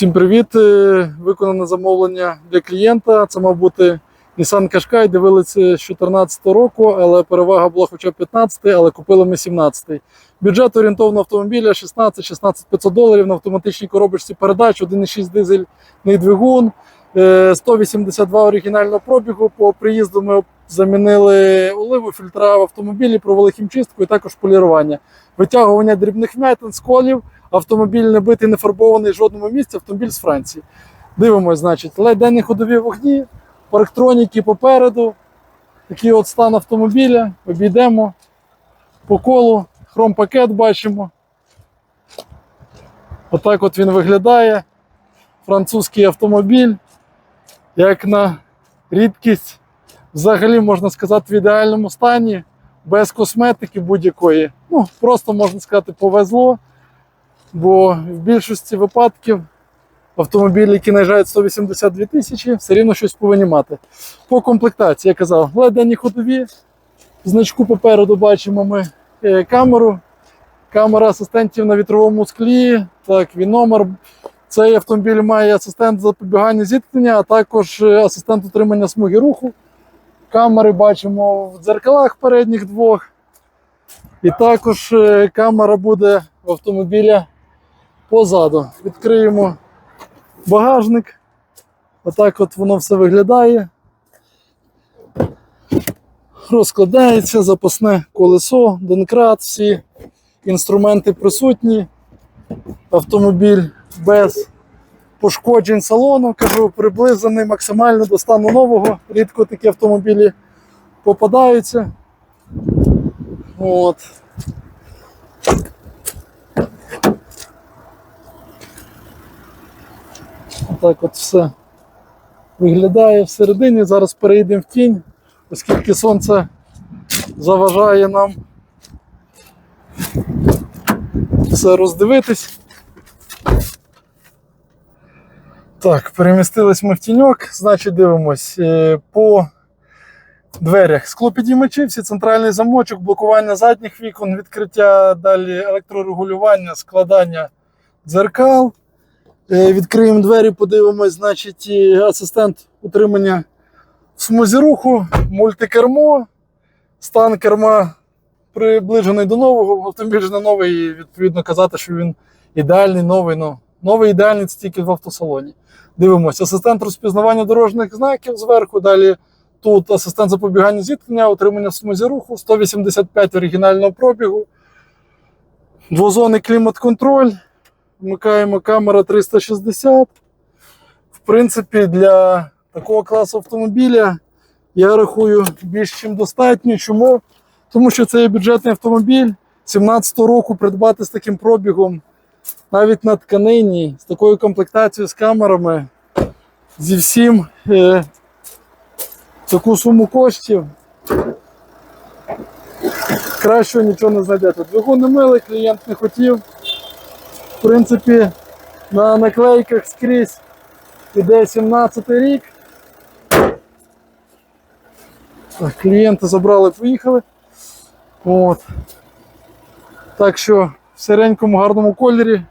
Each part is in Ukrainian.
Всім привіт! Е, Виконане замовлення для клієнта. Це мав бути Nissan Qashqai, дивилися з 2014 року, але перевага була хоча б 15, але купили ми 17. Бюджет орієнтовно автомобіля 16-16 500 доларів на автоматичній коробочці передач, 1,6 дизельний двигун, е, 182 оригінального пробігу. По приїзду ми замінили оливу, фільтра в автомобілі, провели хімчистку і також полірування. Витягування дрібних вмятин, сколів. Автомобіль не битий, не фарбований в жодному місці, автомобіль з Франції. Дивимось, значить, ледь денні ходові вогні, парктроніки попереду. Такий от стан автомобіля. Обійдемо по колу, хром-пакет бачимо. Отак от він виглядає. Французький автомобіль. Як на рідкість, взагалі можна сказати, в ідеальному стані, без косметики будь-якої. Ну, просто можна сказати, повезло. Бо в більшості випадків автомобілі, які наїжджають 182 тисячі, все рівно щось повинні мати. По комплектації, я казав, ледені ходові. Значку попереду бачимо ми е, камеру. Камера асистентів на вітровому склі. Так, він номер. Цей автомобіль має асистент запобігання зіткнення, а також е, асистент утримання смуги руху. Камери бачимо в дзеркалах передніх двох. І також е, камера буде в автомобіля позаду. Відкриємо багажник. Отак от воно все виглядає. Розкладається запасне колесо, донкрат, всі інструменти присутні. Автомобіль без пошкоджень салону, кажу, приблизаний максимально до стану нового. Рідко такі автомобілі попадаються. От. Так от все виглядає всередині. Зараз перейдемо в тінь, оскільки сонце заважає нам все роздивитись. Так, перемістились ми в тіньок, значить дивимось е, по дверях. Склопідіймачі, всі центральний замочок, блокування задніх вікон, відкриття далі електрорегулювання, складання дзеркал. Е, Відкриємо двері, подивимось, значить, асистент утримання в смузі руху, мультикермо, стан керма приближений до нового, автомобіль ж не новий, і відповідно казати, що він ідеальний, новий. Ну, новий ідеальний тільки в автосалоні. Дивимося, асистент розпізнавання дорожніх знаків зверху. Далі тут асистент запобігання зіткнення, утримання в смузі руху, 185 оригінального пробігу, двозонний клімат-контроль. Вмикаємо камера 360. В принципі, для такого класу автомобіля я рахую більш чим достатньо. Чому? Тому що це є бюджетний автомобіль 17-го року придбати з таким пробігом, навіть на тканині, з такою комплектацією з камерами, зі всім е, таку суму коштів. Кращого нічого не знайдете. Двигун не милий, клієнт не хотів. В принципі, на наклейках скрізь іде 17 рік. Так, клієнти забрали, поїхали. От. Так що в сиренькому гарному кольорі.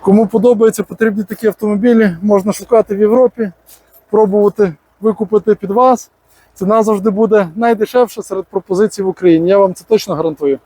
Кому подобається, потрібні такі автомобілі, можна шукати в Європі, пробувати викупити під вас. Ціна завжди буде найдешевша серед пропозицій в Україні. Я вам це точно гарантую.